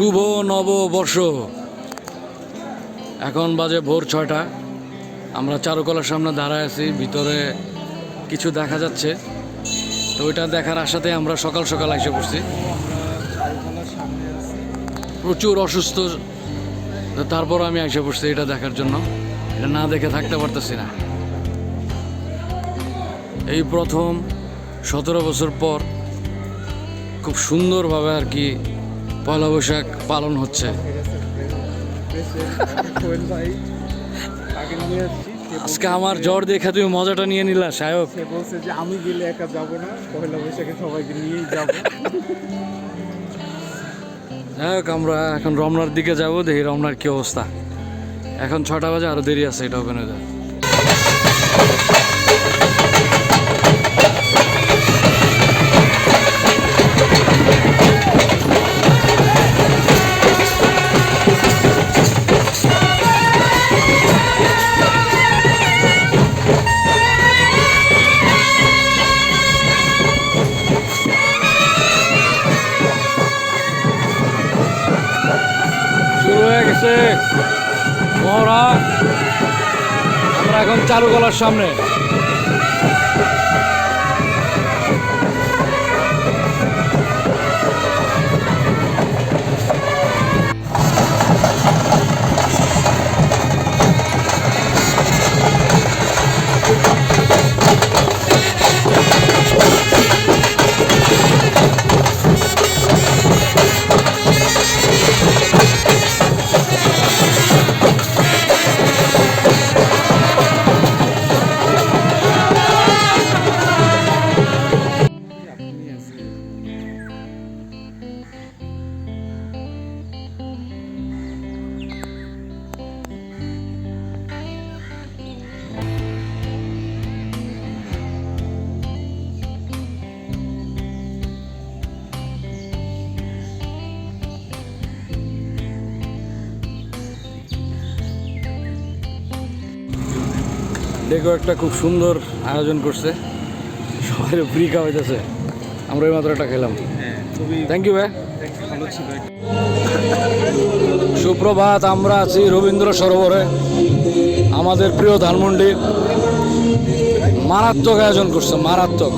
শুভ নববর্ষ। এখন বাজে ভোর ছয়টা। আমরা চারুকলার সামনে দাঁড়ায় আছি, ভিতরে কিছু দেখা যাচ্ছে। তো ওইটা দেখার আশাতে আমরা সকাল সকাল এসে পড়ছি। প্রচুর অসুস্থ তারপর আমি এসে পড়ছি এটা দেখার জন্য। এটা না দেখে থাকতে পারতেছি না। এই প্রথম সতেরো বছর পর খুব সুন্দরভাবে আর কি পয়লা বৈশাখ পালন হচ্ছে। আজকে আমার জ্বর দেখে তুমি মজাটা নিয়ে নিলা সায়ক সে বলছে যে আমি গেলে একা যাব না পয়লা বৈশাখে সবাইকে নিয়েই যাব। যাই হোক আমরা এখন রমনার দিকে যাব দেখি রমনার কি অবস্থা। এখন ছটা বাজে আরও দেরি আছে এটা ওখানে যায় গেছে মহড়া আমরা এখন চারুকলার সামনে। দেখো একটা খুব সুন্দর আয়োজন করছে। সবাই ফ্রি খাওয়াইতেছে। আমরা এই মাত্র একটা খেলাম। থ্যাংক ইউ ভাই। সুপ্রভাত, আমরা আছি রবীন্দ্র সরোবরে। আমাদের প্রিয় ধানমন্ডি। মারাত্মক আয়োজন করছে, মারাত্মক।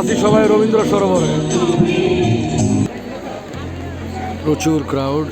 আছি সবাই রবীন্দ্র সরোবরে। প্রচুর ক্রাউড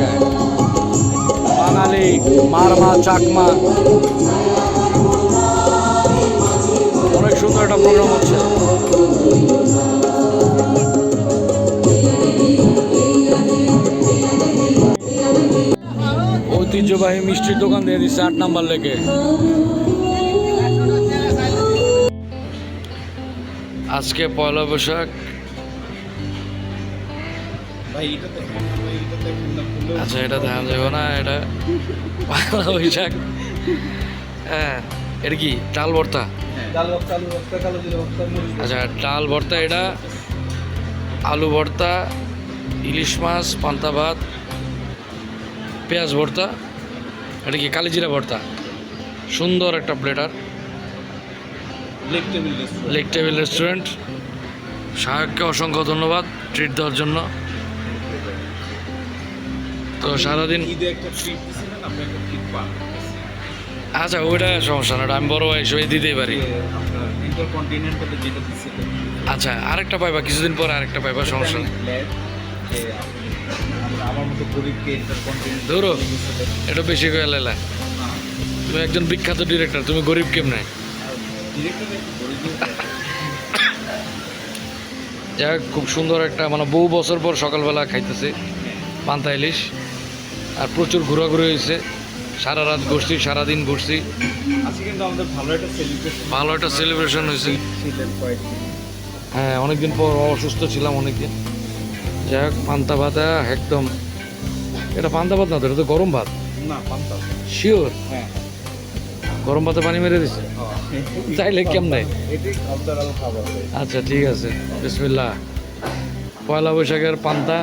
জায়গায়। বাঙালি মারমা, চাকমা। অনেক সুন্দর একটা প্রোগ্রাম হচ্ছে। ঐতিহ্যবাহী মিষ্টির দোকান দিয়ে দিচ্ছে আট নাম্বার লেগে আজকে পয়লা বৈশাখ। আচ্ছা এটা ধ্যান যাবে না এটা পয়লা বৈশাখ হ্যাঁ এটা কি ডাল ভর্তা? আলু ভর্তা। আচ্ছা ডাল ভর্তা এটা আলু ভর্তা ইলিশ মাছ পান্তা ভাত পেঁয়াজ ভর্তা এটা কি কালিজিরা ভর্তা? সুন্দর একটা প্লেটার লেক টেবিল রেস্টুরেন্ট সাহেবকে অসংখ্য ধন্যবাদ ট্রিট দেওয়ার জন্য। তো সারাদিন আচ্ছা ওইটা সমস্যা না আমি বড় বয়স হয়ে দিতেই পারি। আচ্ছা আরেকটা পাইবা কিছুদিন পরে আরেকটা পাইবা সমস্যা নেই। ধরো। এটা বেশি করে লেলা। তুমি একজন বিখ্যাত ডিরেক্টর তুমি গরিব কেমনে? যাই হোক, খুব সুন্দর একটা মানে বহু বছর পর সকালবেলা খাইতেছি পান্তা ইলিশ। আর প্রচুর ঘোরাঘুরি হয়েছে। সারা রাত ঘুরছি সারাদিন ঘুরছি। ভালো একটা সেলিব্রেশন হয়েছে। হ্যাঁ অনেকদিন পর অসুস্থ ছিলাম অনেকদিন। যাই হোক পান্তা ভাত একদম। এটা পান্তা ভাত না তো এটা তো গরম ভাত। না পান্তা শিওর হ্যাঁ। গরম ভাতে পানি মেরে দিছে? চাইলে কেমনে কালচারাল খাবার। ভাই। আচ্ছা ঠিক আছে। বিসমিল্লাহ। পয়লা বৈশাখের পান্তা।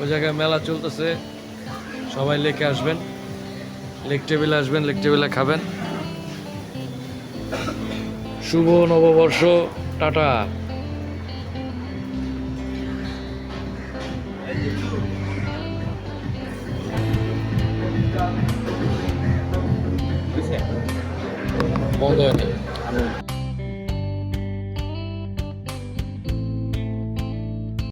ওই জায়গায় মেলা চলতেছে। সবাই লেকে আসবেন লেক টেবিলে আসবেন লেক টেবিলে খাবেন। শুভ নববর্ষ টাটা। বন্ধ হয়নি।